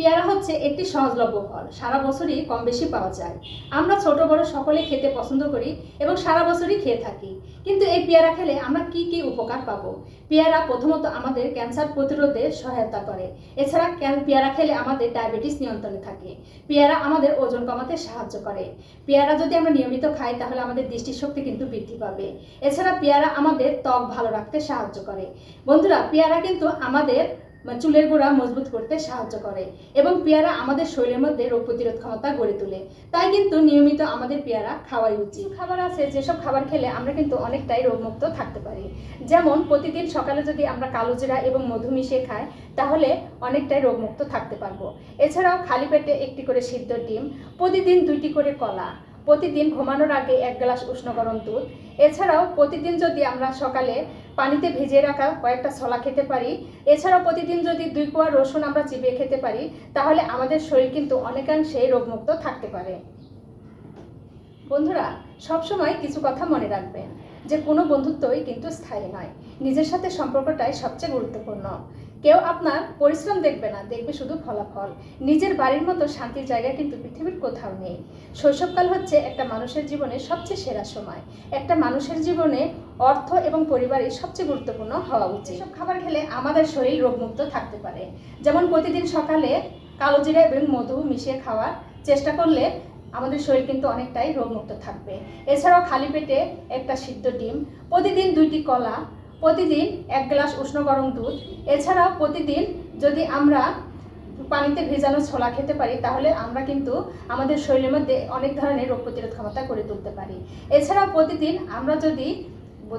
পেয়ারা হচ্ছে একটি সহজলভ্য ফল। সারা বছরই কম বেশি পাওয়া যায়। আমরা ছোট, বড় সকলে খেতে পছন্দ করি এবং সারা বছরই খেয়ে থাকি। কিন্তু এই পেয়ারা খেলে আমরা কি কি উপকার পাব? পেয়ারা প্রথমত আমাদের ক্যান্সার প্রতিরোধে সহায়তা করে। এছাড়া পেয়ারা খেলে আমাদের ডায়াবেটিস নিয়ন্ত্রণে থাকে। পেয়ারা আমাদের ওজন কমাতে সাহায্য করে। পেয়ারা যদি আমরা নিয়মিত খাই, তাহলে আমাদের দৃষ্টিশক্তি কিন্তু বৃদ্ধি পাবে। এছাড়া পেয়ারা আমাদের ত্বক ভালো রাখতে সাহায্য করে। বন্ধুরা, পেয়ারা কিন্তু আমাদের চুলের গোড়া মজবুত করতে সাহায্য করে এবং পেয়ারা আমাদের শরীরের মধ্যে রোগ প্রতিরোধ ক্ষমতা গড়ে তোলে। তাই কিন্তু নিয়মিত আমাদের পেয়ারা খাওয়াই উচিত। খাবার আছে, যেসব খাবার খেলে আমরা কিন্তু অনেকটাই রোগমুক্ত থাকতে পারি। যেমন, প্রতিদিন সকালে যদি আমরা কালো জিরা এবং মধু মিশিয়ে খাই, তাহলে অনেকটাই রোগমুক্ত থাকতে পারব। এছাড়াও খালি পেটে একটি করে সিদ্ধ ডিম, প্রতিদিন দুইটি করে কলা প্রতিদিন ঘুমানোর আগে এক গ্লাস উষ্ণ গরম দুধ। এছাড়াও প্রতিদিন যদি আমরা সকালে পানিতে ভিজিয়ে রাখা কয়েকটা ছলা খেতে পারি, এছাড়াও প্রতিদিন যদি দুই কোয়া রসুন আমরা চিবিয়ে খেতে পারি, তাহলে আমাদের শরীর কিন্তু অনেকাংশেই রোগমুক্ত থাকতে পারে। বন্ধুরা, সবসময় কিছু কথা মনে রাখবেন। যে কোনো বন্ধুত্বই কিন্তু স্থায়ী নয়। নিজের সাথে সম্পর্কটাই সবচেয়ে গুরুত্বপূর্ণ। কেউ আপনার পরিশ্রম দেখবে না, দেখবে শুধু ফলাফল। নিজের বাড়ির মতো শান্তির জায়গা কিন্তু পৃথিবীর কোথাও নেই। শৈশবকাল হচ্ছে একটা মানুষের জীবনে সবচেয়ে সেরা সময়। একটা মানুষের জীবনে অর্থ এবং পরিবারই সবচেয়ে গুরুত্বপূর্ণ হওয়া উচিত। সব খাবার খেলে আমাদের শরীর রোগমুক্ত থাকতে পারে। যেমন প্রতিদিন সকালে কালো জিরা এবং মধু মিশিয়ে খাওয়ার চেষ্টা করলে আমাদের শরীর কিন্তু অনেকটাই রোগমুক্ত থাকবে। এছাড়াও খালি পেটে একটা সিদ্ধ ডিম, প্রতিদিন দুইটি কলা প্রতিদিন এক গ্লাস উষ্ণ গরম দুধ। এছাড়াও প্রতিদিন যদি আমরা পানিতে ভেজানো ছোলা খেতে পারি, তাহলে আমরা কিন্তু আমাদের শরীরের মধ্যে অনেক ধরনের রোগ প্রতিরোধ ক্ষমতা করে তুলতে পারি। এছাড়াও প্রতিদিন আমরা যদি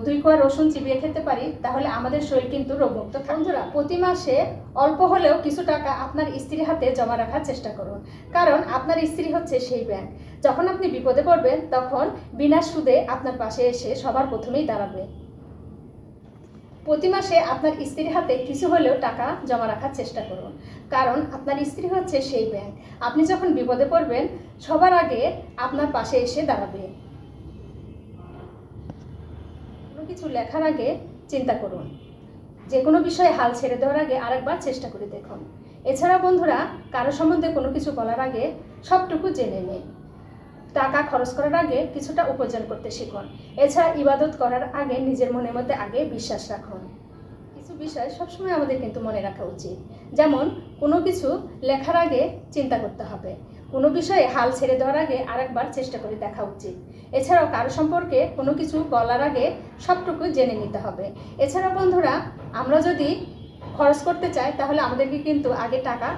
দুই কোয়া রসুন চিবিয়ে খেতে পারি, তাহলে আমাদের শরীর কিন্তু রোগমুক্ত। বন্ধুরা প্রতি মাসে অল্প হলেও কিছু টাকা আপনার স্ত্রীর হাতে জমা রাখার চেষ্টা করুন। কারণ আপনার স্ত্রী হচ্ছে সেই ব্যাংক। যখন আপনি বিপদে পড়বেন, তখন বিনা সুদে আপনার পাশে এসে সবার প্রথমেই দাঁড়াবে। প্রতি মাসে আপনার স্ত্রীর হাতে কিছু হলেও টাকা জমা রাখার চেষ্টা করুন। কারণ আপনার স্ত্রী হচ্ছে সেই ব্যাংক আপনি যখন বিপদে পড়বেন, সবার আগে আপনার পাশে এসে দাঁড়াবে। কোনো কিছু লেখার আগে চিন্তা করুন। যে কোনো বিষয়ে হাল ছেড়ে দেওয়ার আগে আরেকবার চেষ্টা করে দেখুন। এছাড়া বন্ধুরা, কারও সম্বন্ধে কোনো কিছু বলার আগে সবটুকু জেনে নিন। টাকা খরচ করার আগে কিছুটা উপার্জন করতে শিখুন। এছাড়া ইবাদত করার আগে নিজের মনের মধ্যে আগে বিশ্বাস রাখুন। কিছু বিষয় সবসময় আমাদের কিন্তু মনে রাখা উচিত। যেমন, কোনো কিছু লেখার আগে চিন্তা করতে হবে। কোনো বিষয়ে হাল ছেড়ে দেওয়ার আগে আরেকবার চেষ্টা করে দেখা উচিত। এছাড়াও কারও সম্পর্কে কোনো কিছু বলার আগে সবটুকু জেনে নিতে হবে। এছাড়া বন্ধুরা, আমরা যদি খরচ করতে চাই, তাহলে আমাদেরকে কিন্তু আগে টাকা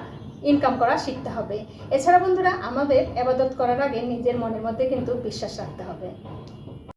ইনকাম করা শিখতে হবে। এছাড়া বন্ধুরা, আমাদের আবাদত করার আগে নিজের মনের মধ্যে কিন্তু বিশ্বাস রাখতে হবে।